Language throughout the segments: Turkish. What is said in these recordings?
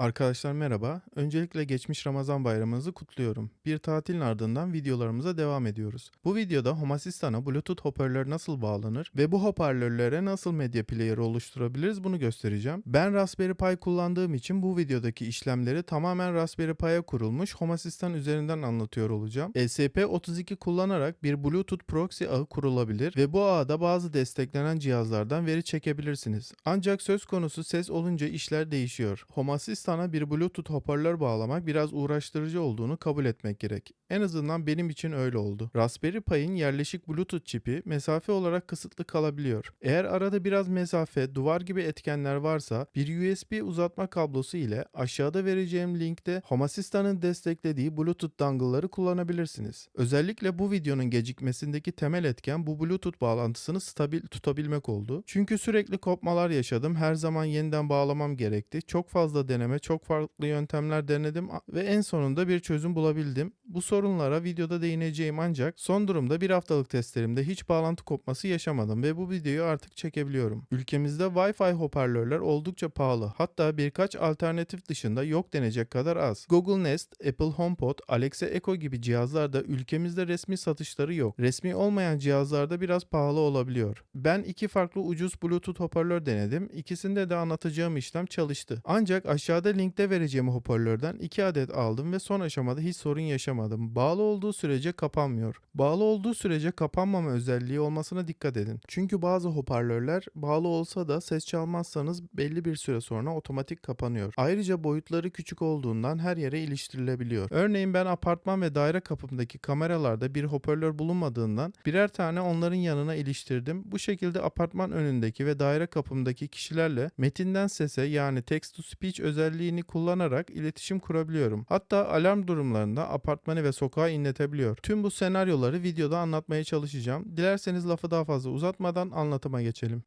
Arkadaşlar merhaba. Öncelikle geçmiş Ramazan bayramınızı kutluyorum. Bir tatilin ardından videolarımıza devam ediyoruz. Bu videoda Home Assistant'a Bluetooth hoparlör nasıl bağlanır ve bu hoparlörlere nasıl medya player oluşturabiliriz bunu göstereceğim. Ben Raspberry Pi kullandığım için bu videodaki işlemleri tamamen Raspberry Pi'ye kurulmuş Home Assistant üzerinden anlatıyor olacağım. ESP32 kullanarak bir Bluetooth proxy ağı kurulabilir ve bu ağda bazı desteklenen cihazlardan veri çekebilirsiniz. Ancak söz konusu ses olunca işler değişiyor. Home Assistant'a bir Bluetooth hoparlör bağlamak biraz uğraştırıcı olduğunu kabul etmek gerek. En azından benim için öyle oldu. Raspberry Pi'in yerleşik Bluetooth çipi mesafe olarak kısıtlı kalabiliyor. Eğer arada biraz mesafe, duvar gibi etkenler varsa bir USB uzatma kablosu ile aşağıda vereceğim linkte Home Assistant'ın desteklediği Bluetooth dongle'ları kullanabilirsiniz. Özellikle bu videonun gecikmesindeki temel etken bu Bluetooth bağlantısını stabil tutabilmek oldu. Çünkü sürekli kopmalar yaşadım. Her zaman yeniden bağlamam gerekti. Çok fazla deneme, çok farklı yöntemler denedim ve en sonunda bir çözüm bulabildim. Bu sorunlara videoda değineceğim ancak son durumda bir haftalık testlerimde hiç bağlantı kopması yaşamadım ve bu videoyu artık çekebiliyorum. Ülkemizde Wi-Fi hoparlörler oldukça pahalı. Hatta birkaç alternatif dışında yok denecek kadar az. Google Nest, Apple HomePod, Alexa Echo gibi cihazlarda ülkemizde resmi satışları yok. Resmi olmayan cihazlarda biraz pahalı olabiliyor. Ben iki farklı ucuz Bluetooth hoparlör denedim. İkisinde de anlatacağım işlem çalıştı. Ancak aşağıda linkte vereceğim hoparlörden 2 adet aldım ve son aşamada hiç sorun yaşamadım. Bağlı olduğu sürece kapanmıyor. Bağlı olduğu sürece kapanmama özelliği olmasına dikkat edin. Çünkü bazı hoparlörler bağlı olsa da ses çalmazsanız belli bir süre sonra otomatik kapanıyor. Ayrıca boyutları küçük olduğundan her yere iliştirilebiliyor. Örneğin ben apartman ve daire kapımdaki kameralarda bir hoparlör bulunmadığından birer tane onların yanına iliştirdim. Bu şekilde apartman önündeki ve daire kapımdaki kişilerle metinden sese yani text to speech özelliğini kullanarak iletişim kurabiliyorum. Hatta alarm durumlarında apartmanı ve sokağı inletebiliyor. Tüm bu senaryoları videoda anlatmaya çalışacağım. Dilerseniz lafı daha fazla uzatmadan anlatıma geçelim.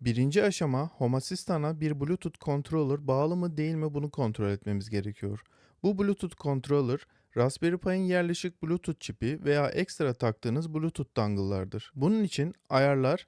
Birinci aşama Home Assistant'a bir Bluetooth controller bağlı mı değil mi bunu kontrol etmemiz gerekiyor. Bu Bluetooth controller Raspberry Pi'nin yerleşik Bluetooth çipi veya ekstra taktığınız Bluetooth dongle'lardır. Bunun için ayarlar,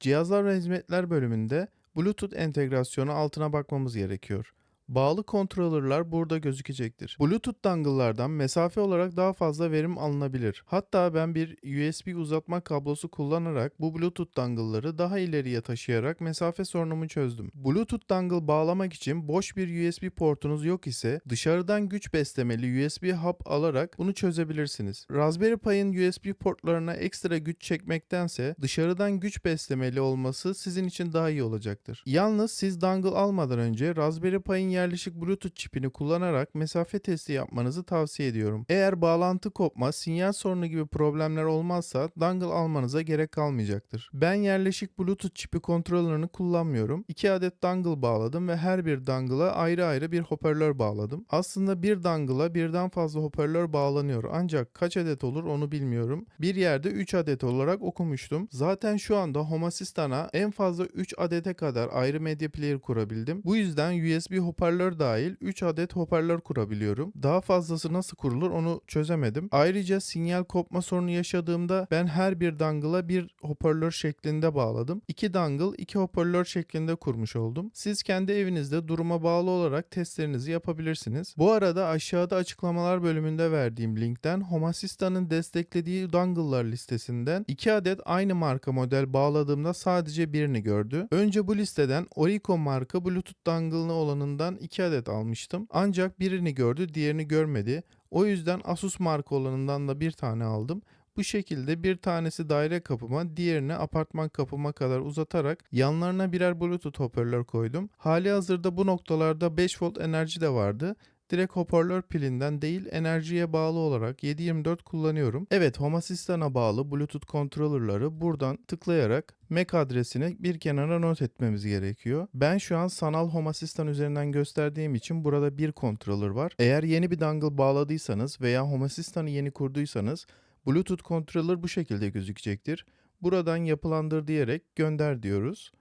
cihazlar ve hizmetler bölümünde Bluetooth entegrasyonu altına bakmamız gerekiyor. Bağlı kontrolörler burada gözükecektir. Bluetooth dongle'lardan mesafe olarak daha fazla verim alınabilir. Hatta ben bir USB uzatma kablosu kullanarak bu Bluetooth dongle'ları daha ileriye taşıyarak mesafe sorunumu çözdüm. Bluetooth dongle bağlamak için boş bir USB portunuz yok ise dışarıdan güç beslemeli USB hub alarak bunu çözebilirsiniz. Raspberry Pi'nin USB portlarına ekstra güç çekmektense dışarıdan güç beslemeli olması sizin için daha iyi olacaktır. Yalnız siz dongle almadan önce Raspberry Pi'nin yerleşik Bluetooth çipini kullanarak mesafe testi yapmanızı tavsiye ediyorum. Eğer bağlantı kopma, sinyal sorunu gibi problemler olmazsa dongle almanıza gerek kalmayacaktır. Ben yerleşik Bluetooth çipi kontrolörünü kullanmıyorum. 2 adet dongle bağladım ve her bir dongle'a ayrı ayrı bir hoparlör bağladım. Aslında bir dongle'a birden fazla hoparlör bağlanıyor ancak kaç adet olur onu bilmiyorum. Bir yerde 3 adet olarak okumuştum. Zaten şu anda Home Assistant'a en fazla 3 adete kadar ayrı medya player kurabildim. Bu yüzden USB hoparlör hoparlör dahil 3 adet hoparlör kurabiliyorum. Daha fazlası nasıl kurulur onu çözemedim. Ayrıca sinyal kopma sorunu yaşadığımda ben her bir dongle'a bir hoparlör şeklinde bağladım. 2 dongle 2 hoparlör şeklinde kurmuş oldum. Siz kendi evinizde duruma bağlı olarak testlerinizi yapabilirsiniz. Bu arada aşağıda açıklamalar bölümünde verdiğim linkten Home Assistant'ın desteklediği dongle'lar listesinden 2 adet aynı marka model bağladığımda sadece birini gördü. Önce bu listeden Orico marka Bluetooth dongle'lı olanından 2 adet almıştım. Ancak birini gördü, diğerini görmedi. O yüzden Asus marka olanından da bir tane aldım. Bu şekilde bir tanesi daire kapıma, diğerini apartman kapıma kadar uzatarak yanlarına birer Bluetooth hoparlör koydum. Hali hazırda bu noktalarda 5 volt enerji de vardı direkt hoparlör pilinden değil enerjiye bağlı olarak 7/24 kullanıyorum. Evet Home Assistant'a bağlı Bluetooth controller'ları buradan tıklayarak MAC adresini bir kenara not etmemiz gerekiyor. Ben şu an sanal Home Assistant üzerinden gösterdiğim için burada bir controller var. Eğer yeni bir dongle bağladıysanız veya Home Assistant'ı yeni kurduysanız Bluetooth controller bu şekilde gözükecektir. Buradan yapılandır diyerek gönder diyoruz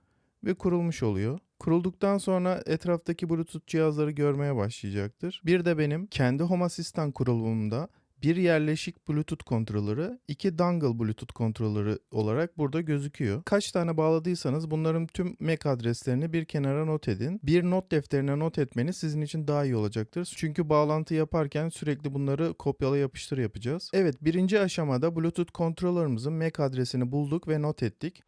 ve kurulmuş oluyor. Kurulduktan sonra etraftaki Bluetooth cihazları görmeye başlayacaktır. Bir de benim kendi Home Assistant kurulumumda bir yerleşik Bluetooth kontrolörü, iki dongle Bluetooth kontrolörü olarak burada gözüküyor. Kaç tane bağladıysanız bunların tüm MAC adreslerini bir kenara not edin. Bir not defterine not etmeniz sizin için daha iyi olacaktır. Çünkü bağlantı yaparken sürekli bunları kopyala yapıştır yapacağız. Evet birinci aşamada Bluetooth kontrolörümüzün MAC adresini bulduk ve not ettik.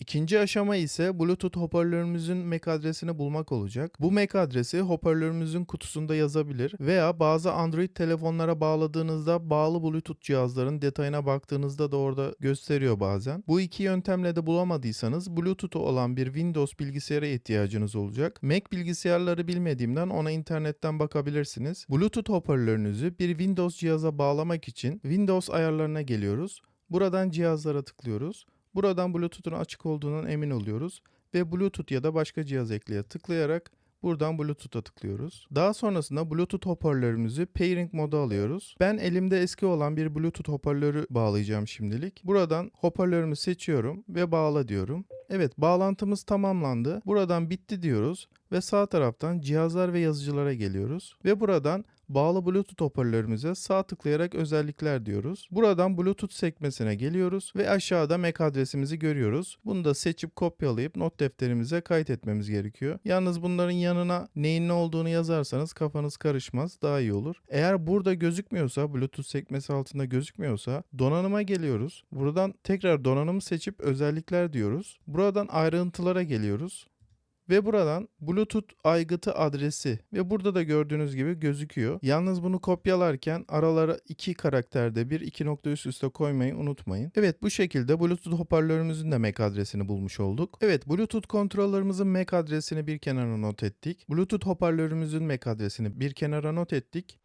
İkinci aşama ise Bluetooth hoparlörümüzün MAC adresini bulmak olacak. Bu MAC adresi hoparlörümüzün kutusunda yazabilir veya bazı Android telefonlara bağladığınızda bağlı Bluetooth cihazların detayına baktığınızda da orada gösteriyor bazen. Bu iki yöntemle de bulamadıysanız Bluetooth olan bir Windows bilgisayara ihtiyacınız olacak. Mac bilgisayarları bilmediğimden ona internetten bakabilirsiniz. Bluetooth hoparlörünüzü bir Windows cihaza bağlamak için Windows ayarlarına geliyoruz. Buradan cihazlara tıklıyoruz. Buradan Bluetooth'un açık olduğundan emin oluyoruz ve Bluetooth ya da başka cihaz ekleye tıklayarak buradan Bluetooth'a tıklıyoruz. Daha sonrasında Bluetooth hoparlörümüzü pairing moda alıyoruz. Ben elimde eski olan bir Bluetooth hoparlörü bağlayacağım şimdilik. Buradan hoparlörümü seçiyorum ve bağla diyorum. Evet bağlantımız tamamlandı. Buradan bitti diyoruz ve sağ taraftan cihazlar ve yazıcılara geliyoruz. Ve buradan bağlı Bluetooth hoparlörümüze sağ tıklayarak özellikler diyoruz. Buradan Bluetooth sekmesine geliyoruz ve aşağıda MAC adresimizi görüyoruz. Bunu da seçip kopyalayıp not defterimize kaydetmemiz gerekiyor. Yalnız bunların yanına neyin ne olduğunu yazarsanız kafanız karışmaz daha iyi olur. Eğer burada gözükmüyorsa Bluetooth sekmesi altında gözükmüyorsa donanıma geliyoruz. Buradan tekrar donanımı seçip özellikler diyoruz. Buradan ayrıntılara geliyoruz. Ve buradan Bluetooth aygıtı adresi ve burada da gördüğünüz gibi gözüküyor. Yalnız bunu kopyalarken aralara iki karakterde bir iki nokta üst üste koymayı unutmayın. Evet bu şekilde Bluetooth hoparlörümüzün de MAC adresini bulmuş olduk. Evet Bluetooth kontrolörümüzün MAC adresini bir kenara not ettik. Bluetooth hoparlörümüzün MAC adresini bir kenara not ettik.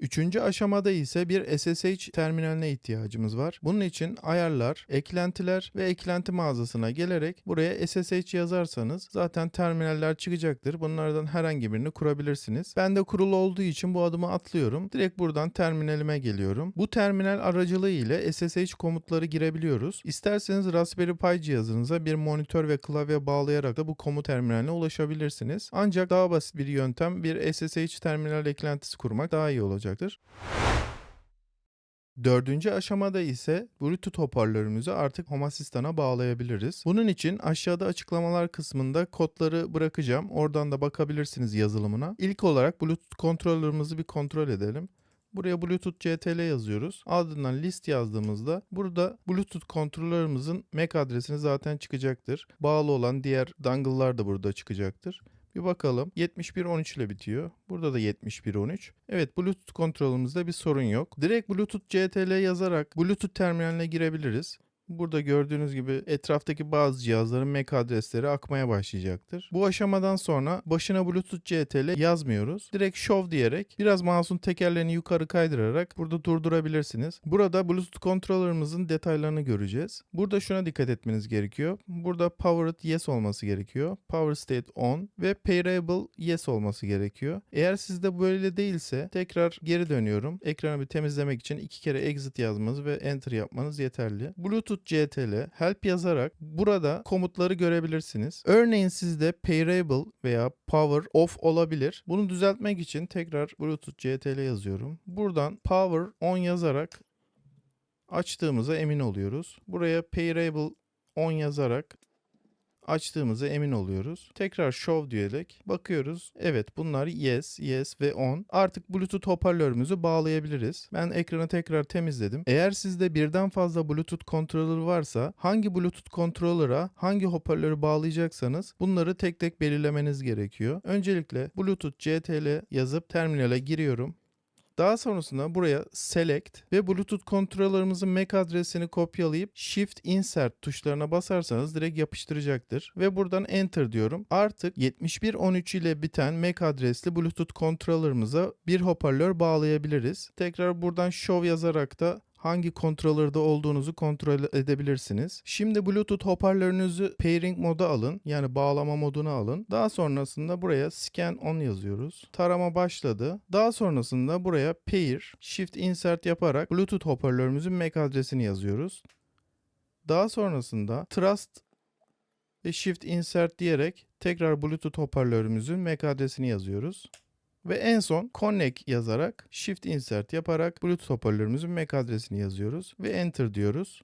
Üçüncü aşamada ise bir SSH terminaline ihtiyacımız var. Bunun için ayarlar, eklentiler ve eklenti mağazasına gelerek buraya SSH yazarsanız zaten terminaller çıkacaktır. Bunlardan herhangi birini kurabilirsiniz. Ben de kurulu olduğu için bu adımı atlıyorum. Direkt buradan terminalime geliyorum. Bu terminal aracılığı ile SSH komutları girebiliyoruz. İsterseniz Raspberry Pi cihazınıza bir monitör ve klavye bağlayarak da bu komut terminaline ulaşabilirsiniz. Ancak daha basit bir yöntem bir SSH terminal eklentisi kurmak daha iyi olacak olacaktır. Dördüncü aşamada ise Bluetooth hoparlörümüzü artık Home Asistan'a bağlayabiliriz. Bunun için aşağıda açıklamalar kısmında kodları bırakacağım. Oradan da bakabilirsiniz yazılımına. İlk olarak Bluetooth kontrolörümüzü bir kontrol edelim. Buraya Bluetooth CTL yazıyoruz. Ardından list yazdığımızda burada Bluetooth kontrolörümüzün MAC adresini zaten çıkacaktır. Bağlı olan diğer dongle'lar da burada çıkacaktır. Bir bakalım. 7113 ile bitiyor. Burada da 7113. Evet Bluetooth kontrolümüzde bir sorun yok. Direkt Bluetooth CTL yazarak Bluetooth terminaline girebiliriz. Burada gördüğünüz gibi etraftaki bazı cihazların MAC adresleri akmaya başlayacaktır. Bu aşamadan sonra başına Bluetooth CTL yazmıyoruz. Direkt show diyerek biraz mouse'un tekerlerini yukarı kaydırarak burada durdurabilirsiniz. Burada Bluetooth kontrolörümüzün detaylarını göreceğiz. Burada şuna dikkat etmeniz gerekiyor. Burada powered yes olması gerekiyor. Power state on ve pairable yes olması gerekiyor. Eğer sizde böyle değilse tekrar geri dönüyorum. Ekranı bir temizlemek için iki kere exit yazmanız ve enter yapmanız yeterli. Bluetooth CTL help yazarak burada komutları görebilirsiniz. Örneğin sizde pairable veya power off olabilir. Bunu düzeltmek için tekrar Bluetooth CTL yazıyorum. Buradan power on yazarak açtığımıza emin oluyoruz. Buraya pairable on yazarak açtığımıza emin oluyoruz. Tekrar show diyerek bakıyoruz. Evet bunlar yes, yes ve on. Artık Bluetooth hoparlörümüzü bağlayabiliriz. Ben ekranı tekrar temizledim. Eğer sizde birden fazla Bluetooth controller varsa hangi Bluetooth controller'a hangi hoparlörü bağlayacaksanız bunları tek tek belirlemeniz gerekiyor. Öncelikle Bluetooth CTL yazıp terminale giriyorum. Daha sonrasında buraya select ve Bluetooth kontrolörümüzün MAC adresini kopyalayıp Shift Insert tuşlarına basarsanız direkt yapıştıracaktır. Ve buradan Enter diyorum. Artık 7113 ile biten MAC adresli Bluetooth kontrolörümüze bir hoparlör bağlayabiliriz. Tekrar buradan Show yazarak da hangi kontrolörde olduğunuzu kontrol edebilirsiniz. Şimdi Bluetooth hoparlörünüzü pairing moda alın. Yani bağlama moduna alın. Daha sonrasında buraya scan on yazıyoruz. Tarama başladı. Daha sonrasında buraya pair shift insert yaparak Bluetooth hoparlörümüzün MAC adresini yazıyoruz. Daha sonrasında trust ve shift insert diyerek tekrar Bluetooth hoparlörümüzün MAC adresini yazıyoruz. Ve en son connect yazarak shift insert yaparak Bluetooth hoparlörümüzün MAC adresini yazıyoruz ve enter diyoruz.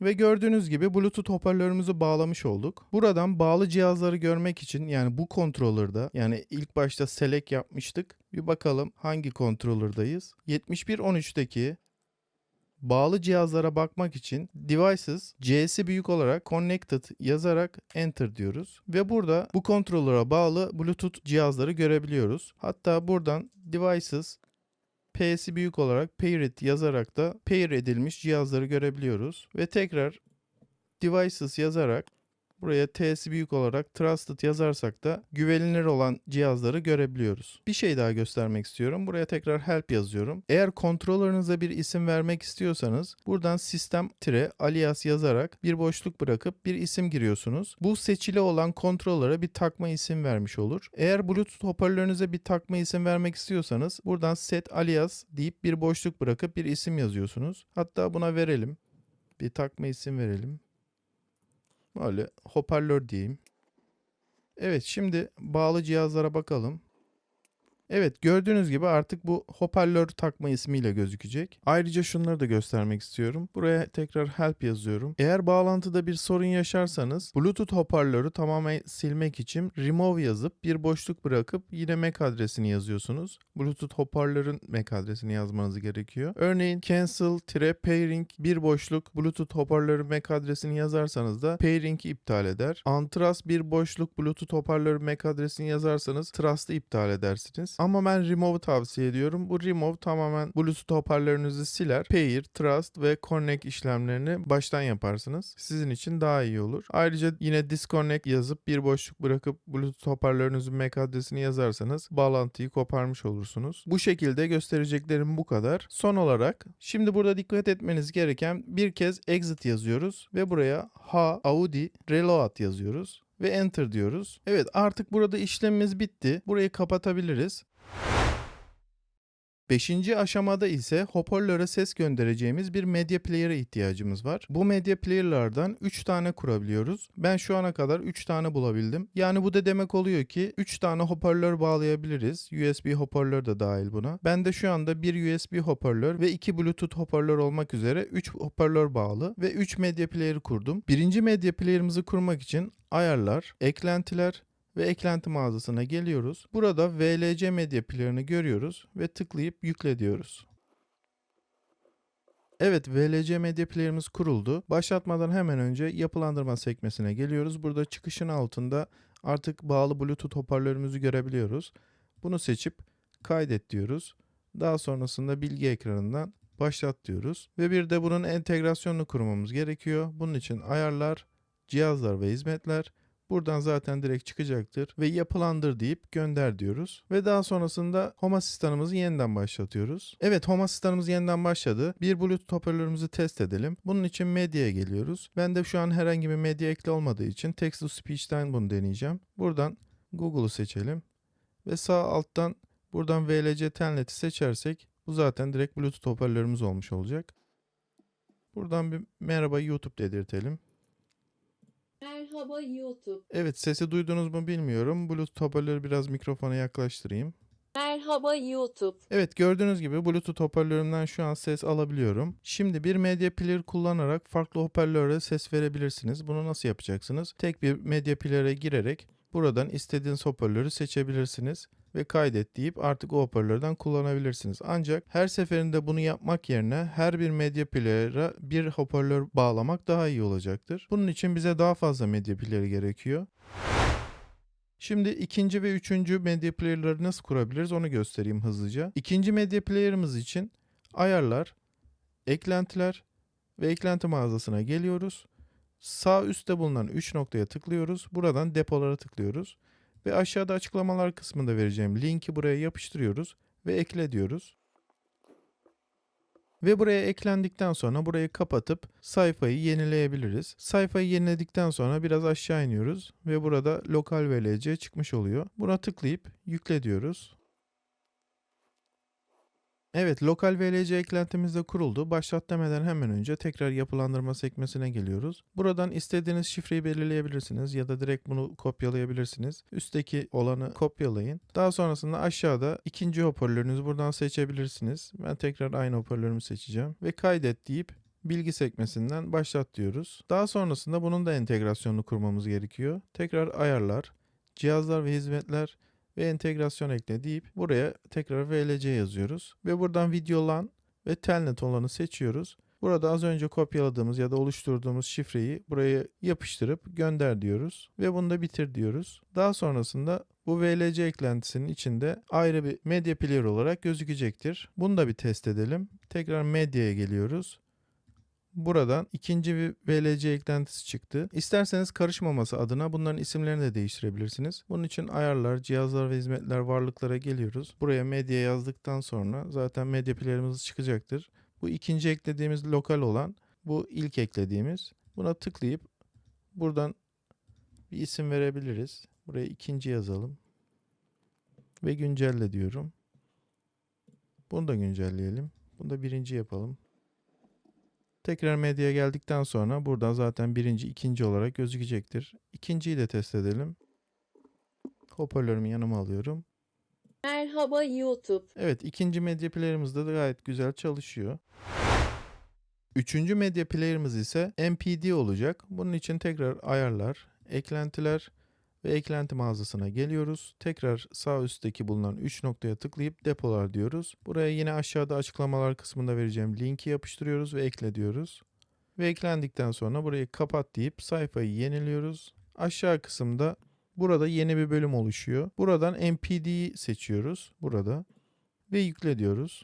Ve gördüğünüz gibi Bluetooth hoparlörümüzü bağlamış olduk. Buradan bağlı cihazları görmek için yani bu controller'da yani ilk başta select yapmıştık. Bir bakalım hangi controller'dayız. 7113'teki bağlı cihazlara bakmak için devices C'si büyük olarak connected yazarak enter diyoruz. Ve burada bu controller'a bağlı Bluetooth cihazları görebiliyoruz. Hatta buradan devices P'si büyük olarak paired yazarak da pair edilmiş cihazları görebiliyoruz. Ve tekrar devices yazarak buraya T'si büyük olarak trusted yazarsak da güvenilir olan cihazları görebiliyoruz. Bir şey daha göstermek istiyorum. Buraya tekrar help yazıyorum. Eğer kontrolörünüze bir isim vermek istiyorsanız buradan sistem tire alias yazarak bir boşluk bırakıp bir isim giriyorsunuz. Bu seçili olan kontrolöre bir takma isim vermiş olur. Eğer Bluetooth hoparlörünüze bir takma isim vermek istiyorsanız buradan set alias deyip bir boşluk bırakıp bir isim yazıyorsunuz. Hatta buna verelim. Bir takma isim verelim. Böyle hoparlör diyeyim. Evet şimdi bağlı cihazlara bakalım. Evet gördüğünüz gibi artık bu hoparlör takma ismiyle gözükecek. Ayrıca şunları da göstermek istiyorum. Buraya tekrar help yazıyorum. Eğer bağlantıda bir sorun yaşarsanız Bluetooth hoparlörü tamamen silmek için remove yazıp bir boşluk bırakıp yine MAC adresini yazıyorsunuz. Bluetooth hoparlörün MAC adresini yazmanız gerekiyor. Örneğin cancel-pairing bir boşluk Bluetooth hoparlörü MAC adresini yazarsanız da pairing'i iptal eder. Untrust bir boşluk Bluetooth hoparlörü MAC adresini yazarsanız trust'ı iptal edersiniz. Ama ben remove tavsiye ediyorum. Bu remove tamamen Bluetooth hoparlörünüzü siler. Pair, trust ve connect işlemlerini baştan yaparsınız. Sizin için daha iyi olur. Ayrıca yine disconnect yazıp bir boşluk bırakıp Bluetooth hoparlörünüzün MAC adresini yazarsanız bağlantıyı koparmış olursunuz. Bu şekilde göstereceklerim bu kadar. Son olarak şimdi burada dikkat etmeniz gereken bir kez exit yazıyoruz ve buraya ha Audi reload yazıyoruz ve enter diyoruz. Evet artık burada işlemimiz bitti. Burayı kapatabiliriz. Beşinci aşamada ise hoparlöre ses göndereceğimiz bir medya player'a ihtiyacımız var. Bu medya player'lardan 3 tane kurabiliyoruz. Ben şu ana kadar 3 tane bulabildim. Yani bu da demek oluyor ki 3 tane hoparlör bağlayabiliriz. USB hoparlör de dahil buna. Ben de şu anda bir USB hoparlör ve 2 Bluetooth hoparlör olmak üzere 3 hoparlör bağlı ve 3 medya player kurdum. Birinci medya player'ımızı kurmak için ayarlar, eklentiler ve eklenti mağazasına geliyoruz. Burada VLC medya player'ını görüyoruz ve tıklayıp yükle diyoruz. Evet VLC medya player'ımız kuruldu. Başlatmadan hemen önce yapılandırma sekmesine geliyoruz. Burada çıkışın altında artık bağlı Bluetooth hoparlörümüzü görebiliyoruz. Bunu seçip kaydet diyoruz. Daha sonrasında bilgi ekranından başlat diyoruz. Ve bir de bunun entegrasyonunu kurmamız gerekiyor. Bunun için ayarlar, cihazlar ve hizmetler Buradan zaten direkt çıkacaktır ve yapılandır deyip gönder diyoruz. Ve daha sonrasında Home asistanımızı yeniden başlatıyoruz. Evet Home asistanımız yeniden başladı. Bir Bluetooth hoparlörümüzü test edelim. Bunun için medyaya geliyoruz. Ben de şu an herhangi bir medya ekli olmadığı için text to speech'ten bunu deneyeceğim. Buradan Google'u seçelim. Ve sağ alttan buradan VLC Telnet'i seçersek bu zaten direkt Bluetooth hoparlörümüz olmuş olacak. Buradan bir merhaba YouTube dedirtelim. Merhaba YouTube. Evet sesi duydunuz mu bilmiyorum. Bluetooth hoparlörü biraz mikrofona yaklaştırayım. Merhaba YouTube. Evet gördüğünüz gibi Bluetooth hoparlörümden şu an ses alabiliyorum. Şimdi bir medya player kullanarak farklı hoparlöre ses verebilirsiniz. Bunu nasıl yapacaksınız? Tek bir medya player'e girerek buradan istediğiniz hoparlörü seçebilirsiniz ve kaydet deyip artık o hoparlörden kullanabilirsiniz. Ancak her seferinde bunu yapmak yerine her bir medya player'a bir hoparlör bağlamak daha iyi olacaktır. Bunun için bize daha fazla medya player gerekiyor. Şimdi ikinci ve üçüncü medya player'ları nasıl kurabiliriz onu göstereyim hızlıca. İkinci medya player'ımız için ayarlar, eklentiler ve eklenti mağazasına geliyoruz. Sağ üstte bulunan 3 noktaya tıklıyoruz. Buradan depolara tıklıyoruz. Ve aşağıda açıklamalar kısmında vereceğim linki buraya yapıştırıyoruz ve ekle diyoruz. Ve buraya eklendikten sonra burayı kapatıp sayfayı yenileyebiliriz. Sayfayı yeniledikten sonra biraz aşağı iniyoruz ve burada lokal VLC çıkmış oluyor. Buna tıklayıp yükle diyoruz. Evet, lokal VLC eklentimiz de kuruldu. Başlat demeden hemen önce tekrar yapılandırma sekmesine geliyoruz. Buradan istediğiniz şifreyi belirleyebilirsiniz ya da direkt bunu kopyalayabilirsiniz. Üstteki olanı kopyalayın. Daha sonrasında aşağıda ikinci hoparlörünüzü buradan seçebilirsiniz. Ben tekrar aynı hoparlörümü seçeceğim ve kaydet deyip bilgi sekmesinden başlat diyoruz. Daha sonrasında bunun da entegrasyonunu kurmamız gerekiyor. Tekrar ayarlar, cihazlar ve hizmetler ve entegrasyon ekle deyip buraya tekrar VLC yazıyoruz. Ve buradan video LAN ve telnet olanı seçiyoruz. Burada az önce kopyaladığımız ya da oluşturduğumuz şifreyi buraya yapıştırıp gönder diyoruz ve bunu da bitir diyoruz. Daha sonrasında bu VLC eklentisinin içinde ayrı bir medya player olarak gözükecektir. Bunu da bir test edelim. Tekrar medyaya geliyoruz. Buradan ikinci bir VLC eklentisi çıktı. İsterseniz karışmaması adına bunların isimlerini de değiştirebilirsiniz. Bunun için ayarlar, cihazlar ve hizmetler varlıklara geliyoruz. Buraya medya yazdıktan sonra zaten medya player'ımız çıkacaktır. Bu ikinci eklediğimiz lokal olan bu ilk eklediğimiz. Buna tıklayıp buradan bir isim verebiliriz. Buraya ikinci yazalım. Ve güncelle diyorum. Bunu da güncelleyelim. Bunu da birinci yapalım. Tekrar medyaya geldikten sonra buradan zaten birinci, ikinci olarak gözükecektir. İkinciyi de test edelim. Hoparlörümü yanıma alıyorum. Merhaba YouTube. Evet ikinci medya player'ımız da gayet güzel çalışıyor. Üçüncü medya player'ımız ise MPD olacak. Bunun için tekrar ayarlar, eklentiler ve eklenti mağazasına geliyoruz. Tekrar sağ üstteki bulunan 3 noktaya tıklayıp depolar diyoruz. Buraya yine aşağıda açıklamalar kısmında vereceğim linki yapıştırıyoruz ve ekle diyoruz. Ve eklendikten sonra burayı kapat deyip sayfayı yeniliyoruz. Aşağı kısımda burada yeni bir bölüm oluşuyor. Buradan MPD'yi seçiyoruz. Burada. Ve yükle diyoruz.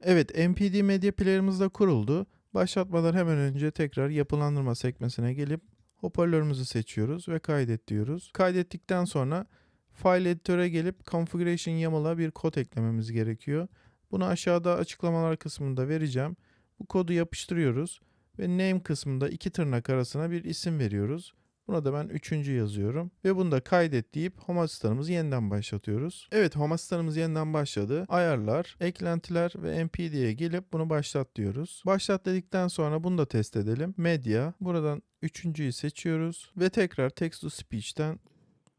Evet MPD medya player'ımız da kuruldu. Başlatmadan hemen önce tekrar yapılandırma sekmesine gelip hoparlörümüzü seçiyoruz ve kaydet diyoruz. Kaydettikten sonra file editöre gelip configuration YAML'a bir kod eklememiz gerekiyor. Bunu aşağıda açıklamalar kısmında vereceğim. Bu kodu yapıştırıyoruz ve name kısmında iki tırnak arasına bir isim veriyoruz. Buna da ben üçüncü yazıyorum. Ve bunu da kaydet deyip home asistanımızı yeniden başlatıyoruz. Evet home asistanımız yeniden başladı. Ayarlar, eklentiler ve MPD'ye gelip bunu başlat diyoruz. Başlat dedikten sonra bunu da test edelim. Medya. Buradan üçüncüyü seçiyoruz. Ve tekrar text to speech'ten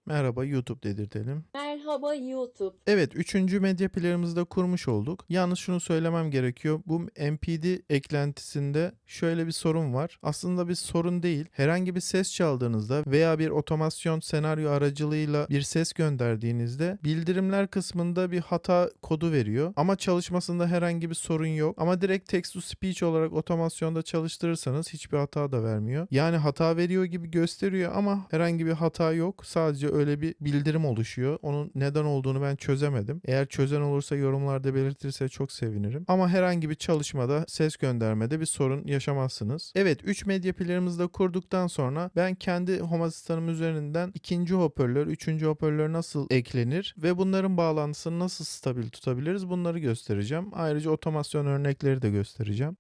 merhaba YouTube dedirtelim. Merhaba YouTube. Evet, üçüncü medya player'ımızı da kurmuş olduk. Yalnız şunu söylemem gerekiyor. Bu MPD eklentisinde şöyle bir sorun var. Aslında bir sorun değil. Herhangi bir ses çaldığınızda veya bir otomasyon senaryo aracılığıyla bir ses gönderdiğinizde bildirimler kısmında bir hata kodu veriyor. Ama çalışmasında herhangi bir sorun yok. Ama direkt text to speech olarak otomasyonda çalıştırırsanız hiçbir hata da vermiyor. Yani hata veriyor gibi gösteriyor ama herhangi bir hata yok. Sadece öyle bir bildirim oluşuyor. Onun neden olduğunu ben çözemedim. Eğer çözen olursa yorumlarda belirtirse çok sevinirim. Ama herhangi bir çalışmada ses göndermede bir sorun yaşamazsınız. Evet 3 medya player'ımızı da kurduktan sonra ben kendi home asistanım üzerinden ikinci hoparlör, üçüncü hoparlör nasıl eklenir ve bunların bağlantısını nasıl stabil tutabiliriz bunları göstereceğim. Ayrıca otomasyon örnekleri de göstereceğim.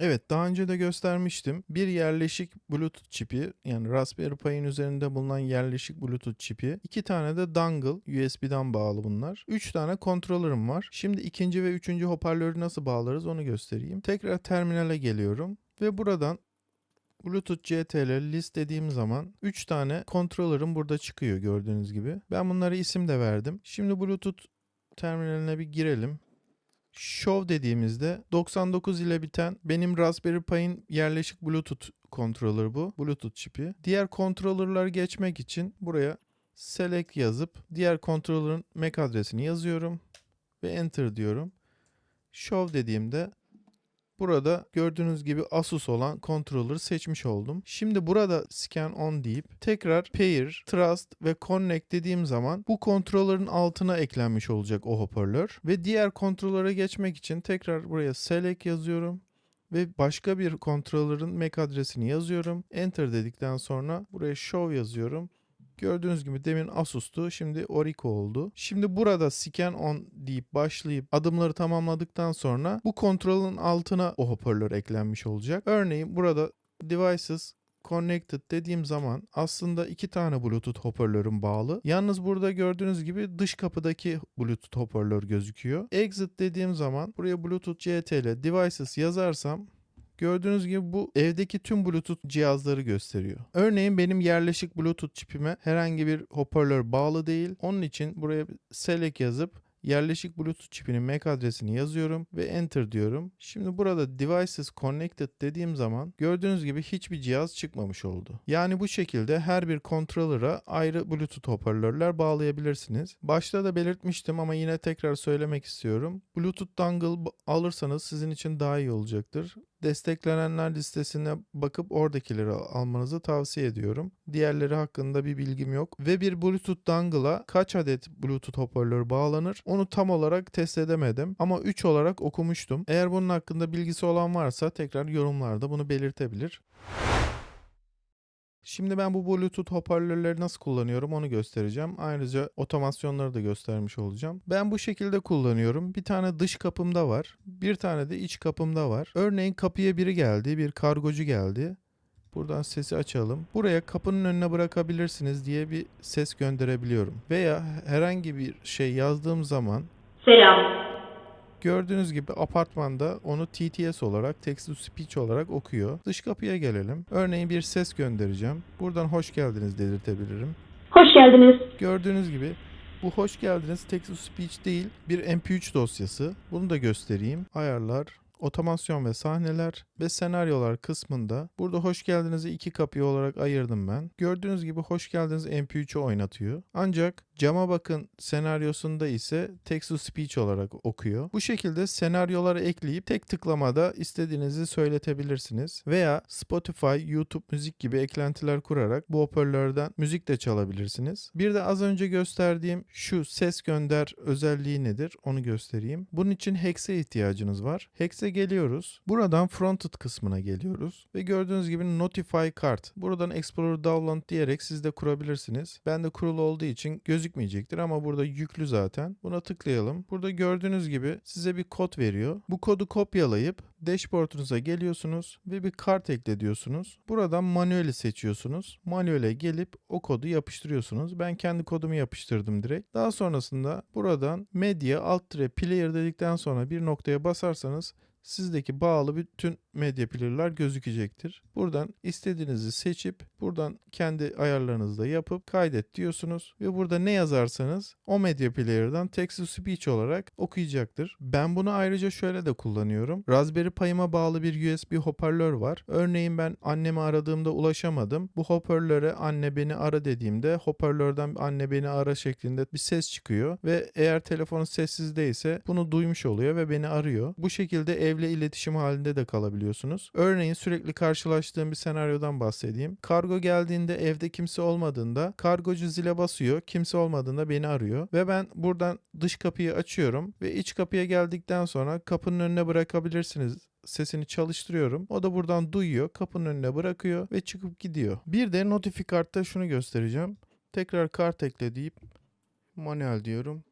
Evet, daha önce de göstermiştim. Bir yerleşik Bluetooth çipi, yani Raspberry Pi'nin üzerinde bulunan yerleşik Bluetooth çipi, iki tane de dongle, USB'den bağlı bunlar. Üç tane kontrolörüm var. Şimdi ikinci ve üçüncü hoparlörü nasıl bağlarız onu göstereyim. Tekrar terminale geliyorum ve buradan Bluetooth CTRL list dediğim zaman 3 tane kontrolörüm burada çıkıyor gördüğünüz gibi. Ben bunlara isim de verdim. Şimdi Bluetooth terminaline bir girelim. Show dediğimizde 99 ile biten benim Raspberry Pi'nin yerleşik Bluetooth kontrolörü bu. Bluetooth çipi. Diğer kontrolörler geçmek için buraya select yazıp diğer kontrolörün MAC adresini yazıyorum ve enter diyorum. Show dediğimde Burada gördüğünüz gibi Asus olan controller'ı seçmiş oldum. Şimdi burada scan on deyip tekrar pair, trust ve connect dediğim zaman bu kontrolörün altına eklenmiş olacak o hoparlör. Ve diğer kontrolöre geçmek için tekrar buraya select yazıyorum ve başka bir kontrolörün MAC adresini yazıyorum. Enter dedikten sonra buraya show yazıyorum. Gördüğünüz gibi demin Asus'tu. Şimdi Orico oldu. Şimdi burada scan on deyip başlayıp adımları tamamladıktan sonra bu kontrolün altına o hoparlör eklenmiş olacak. Örneğin burada devices connected dediğim zaman aslında iki tane Bluetooth hoparlörüm bağlı. Yalnız burada gördüğünüz gibi dış kapıdaki Bluetooth hoparlör gözüküyor. Exit dediğim zaman buraya Bluetooth CTRL devices yazarsam Gördüğünüz gibi bu evdeki tüm Bluetooth cihazları gösteriyor. Örneğin benim yerleşik Bluetooth çipime herhangi bir hoparlör bağlı değil. Onun için buraya select yazıp yerleşik Bluetooth çipinin MAC adresini yazıyorum ve enter diyorum. Şimdi burada devices connected dediğim zaman gördüğünüz gibi hiçbir cihaz çıkmamış oldu. Yani bu şekilde her bir controller'a ayrı Bluetooth hoparlörler bağlayabilirsiniz. Başta da belirtmiştim ama yine tekrar söylemek istiyorum. Bluetooth dongle alırsanız sizin için daha iyi olacaktır. Desteklenenler listesine bakıp oradakileri almanızı tavsiye ediyorum. Diğerleri hakkında bir bilgim yok. Ve bir Bluetooth dongle'a kaç adet Bluetooth hoparlör bağlanır? Onu tam olarak test edemedim ama 3 olarak okumuştum. Eğer bunun hakkında bilgisi olan varsa tekrar yorumlarda bunu belirtebilir. Şimdi ben bu Bluetooth hoparlörleri nasıl kullanıyorum onu göstereceğim. Ayrıca otomasyonları da göstermiş olacağım. Ben bu şekilde kullanıyorum. Bir tane dış kapımda var. Bir tane de iç kapımda var. Örneğin kapıya biri geldi, bir kargocu geldi. Buradan sesi açalım. Buraya kapının önüne bırakabilirsiniz diye bir ses gönderebiliyorum. Veya herhangi bir şey yazdığım zaman Selam. Gördüğünüz gibi apartmanda onu TTS olarak, text to speech olarak okuyor. Dış kapıya gelelim. Örneğin bir ses göndereceğim. Buradan hoş geldiniz dedirtebilirim. Hoş geldiniz. Gördüğünüz gibi bu hoş geldiniz text to speech değil bir MP3 dosyası. Bunu da göstereyim. Ayarlar, otomasyon ve sahneler ve senaryolar kısmında burada hoş geldiniz'i iki kapıya olarak ayırdım ben. Gördüğünüz gibi hoş geldiniz MP3'ü oynatıyor. Ancak cama bakın senaryosunda ise text to speech olarak okuyor. Bu şekilde senaryoları ekleyip tek tıklamada istediğinizi söyletebilirsiniz. Veya Spotify, YouTube müzik gibi eklentiler kurarak bu hoparlörden müzik de çalabilirsiniz. Bir de az önce gösterdiğim şu ses gönder özelliği nedir onu göstereyim. Bunun için Hex'e ihtiyacınız var. Hex'e geliyoruz. Buradan Fronted kısmına geliyoruz. Ve gördüğünüz gibi Notify Card. Buradan Explorer Download diyerek siz de kurabilirsiniz. Ben de kurulu olduğu için gözükmeyecektir ama burada yüklü zaten. Buna tıklayalım. Burada gördüğünüz gibi size bir kod veriyor. Bu kodu kopyalayıp dashboard'unuza geliyorsunuz ve bir kart ekle diyorsunuz. Buradan manueli seçiyorsunuz. Manuele gelip o kodu yapıştırıyorsunuz. Ben kendi kodumu yapıştırdım direkt. Daha sonrasında buradan medya alt player dedikten sonra bir noktaya basarsanız sizdeki bağlı bütün medya player'lar gözükecektir. Buradan istediğinizi seçip buradan kendi ayarlarınızı da yapıp kaydet diyorsunuz ve burada ne yazarsanız o medya player'dan text to speech olarak okuyacaktır. Ben bunu ayrıca şöyle de kullanıyorum. Raspberry Pi'ıma bağlı bir USB hoparlör var. Örneğin ben annemi aradığımda ulaşamadım. Bu hoparlöre anne beni ara dediğimde hoparlörden anne beni ara şeklinde bir ses çıkıyor ve eğer telefon sessizdeyse bunu duymuş oluyor ve beni arıyor. Bu şekilde evle iletişim halinde de kalabiliyorsunuz. Örneğin sürekli karşılaştığım bir senaryodan bahsedeyim. Kargo geldiğinde evde kimse olmadığında kargocu zile basıyor. Kimse olmadığında beni arıyor ve ben buradan dış kapıyı açıyorum ve iç kapıya geldikten sonra kapının önüne bırakabilirsiniz sesini çalıştırıyorum. O da buradan duyuyor, kapının önüne bırakıyor ve çıkıp gidiyor. Bir de Notifikart'ta şunu göstereceğim. Tekrar kart ekle deyip manuel diyorum.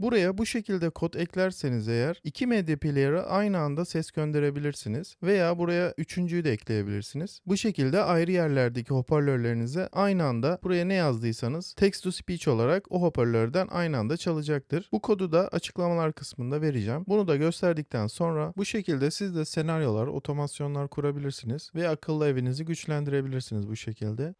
Buraya bu şekilde kod eklerseniz eğer iki medya player'a aynı anda ses gönderebilirsiniz veya buraya üçüncüyü de ekleyebilirsiniz. Bu şekilde ayrı yerlerdeki hoparlörlerinize aynı anda buraya ne yazdıysanız text to speech olarak o hoparlörden aynı anda çalacaktır. Bu kodu da açıklamalar kısmında vereceğim. Bunu da gösterdikten sonra bu şekilde siz de senaryolar, otomasyonlar kurabilirsiniz ve akıllı evinizi güçlendirebilirsiniz bu şekilde.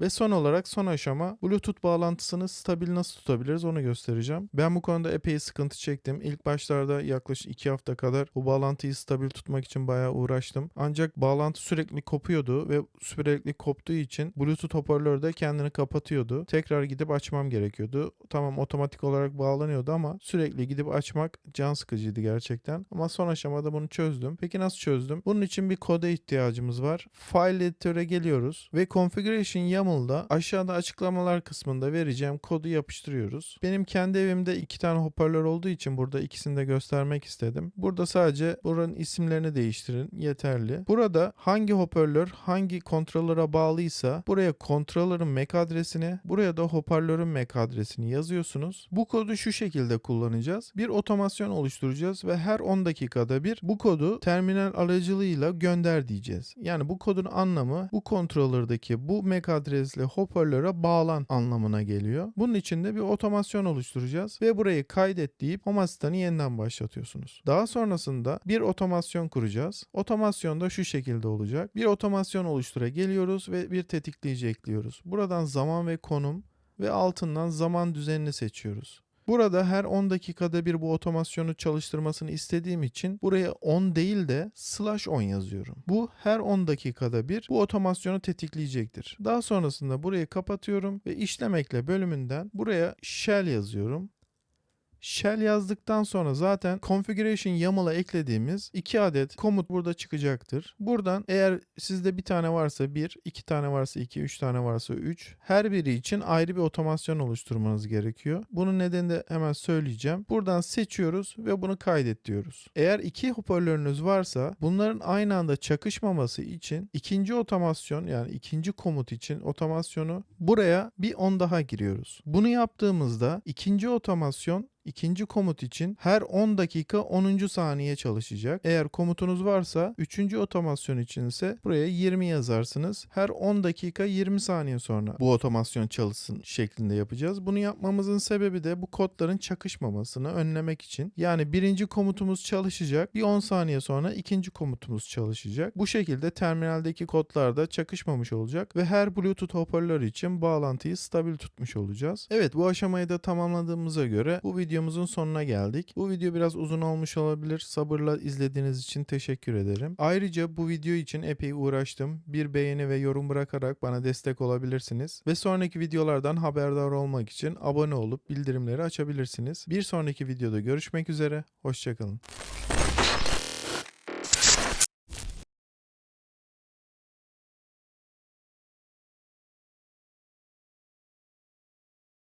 Ve son olarak son aşama Bluetooth bağlantısını stabil nasıl tutabiliriz onu göstereceğim. Ben bu konuda epey sıkıntı çektim. İlk başlarda yaklaşık 2 hafta kadar bu bağlantıyı stabil tutmak için bayağı uğraştım. Ancak bağlantı sürekli kopuyordu ve sürekli koptuğu için Bluetooth hoparlör de kendini kapatıyordu. Tekrar gidip açmam gerekiyordu. Tamam otomatik olarak bağlanıyordu ama sürekli gidip açmak can sıkıcıydı gerçekten. Ama son aşamada bunu çözdüm. Peki nasıl çözdüm? Bunun için bir koda ihtiyacımız var. File editöre geliyoruz ve configuration ya YAML'da aşağıda açıklamalar kısmında vereceğim kodu yapıştırıyoruz. Benim kendi evimde iki tane hoparlör olduğu için burada ikisini de göstermek istedim. Burada sadece buranın isimlerini değiştirin yeterli. Burada hangi hoparlör hangi kontrolöre bağlıysa buraya kontrolörün MAC adresini, buraya da hoparlörün MAC adresini yazıyorsunuz. Bu kodu şu şekilde kullanacağız. Bir otomasyon oluşturacağız ve her 10 dakikada bir bu kodu terminal aracılığıyla gönder diyeceğiz. Yani bu kodun anlamı bu kontrolördeki bu MAC adresli hoparlöre bağlan anlamına geliyor. Bunun için de bir otomasyon oluşturacağız ve burayı kaydet deyip Home yeniden başlatıyorsunuz. Daha sonrasında bir otomasyon kuracağız. Otomasyon da şu şekilde olacak. Bir otomasyon oluştura geliyoruz ve bir tetikleyici ekliyoruz. Buradan zaman ve konum ve altından zaman düzenini seçiyoruz. Burada her 10 dakikada bir bu otomasyonu çalıştırmasını istediğim için buraya 10 değil de slash 10 yazıyorum. Bu her 10 dakikada bir bu otomasyonu tetikleyecektir. Daha sonrasında burayı kapatıyorum ve işlemekle bölümünden buraya shell yazıyorum. Shell yazdıktan sonra zaten configuration YAML'a eklediğimiz iki adet komut burada çıkacaktır. Buradan eğer sizde bir tane varsa bir, iki tane varsa iki, üç tane varsa üç. Her biri için ayrı bir otomasyon oluşturmanız gerekiyor. Bunun nedenini de hemen söyleyeceğim. Buradan seçiyoruz ve bunu kaydet diyoruz. Eğer iki hoparlörünüz varsa bunların aynı anda çakışmaması için ikinci otomasyon yani ikinci komut için otomasyonu buraya bir 10 daha giriyoruz. Bunu yaptığımızda ikinci otomasyon İkinci komut için her 10 dakika 10. saniye çalışacak. Eğer komutunuz varsa 3. otomasyon için ise buraya 20 yazarsınız. Her 10 dakika 20 saniye sonra bu otomasyon çalışsın şeklinde yapacağız. Bunu yapmamızın sebebi de bu kodların çakışmamasını önlemek için. Yani birinci komutumuz çalışacak. Bir 10 saniye sonra ikinci komutumuz çalışacak. Bu şekilde terminaldeki kodlar da çakışmamış olacak ve her Bluetooth hoparlör için bağlantıyı stabil tutmuş olacağız. Evet bu aşamayı da tamamladığımıza göre bu videomuzun sonuna geldik. Bu video biraz uzun olmuş olabilir. Sabırla izlediğiniz için teşekkür ederim. Ayrıca bu video için epey uğraştım. Bir beğeni ve yorum bırakarak bana destek olabilirsiniz. Ve sonraki videolardan haberdar olmak için abone olup bildirimleri açabilirsiniz. Bir sonraki videoda görüşmek üzere. Hoşçakalın.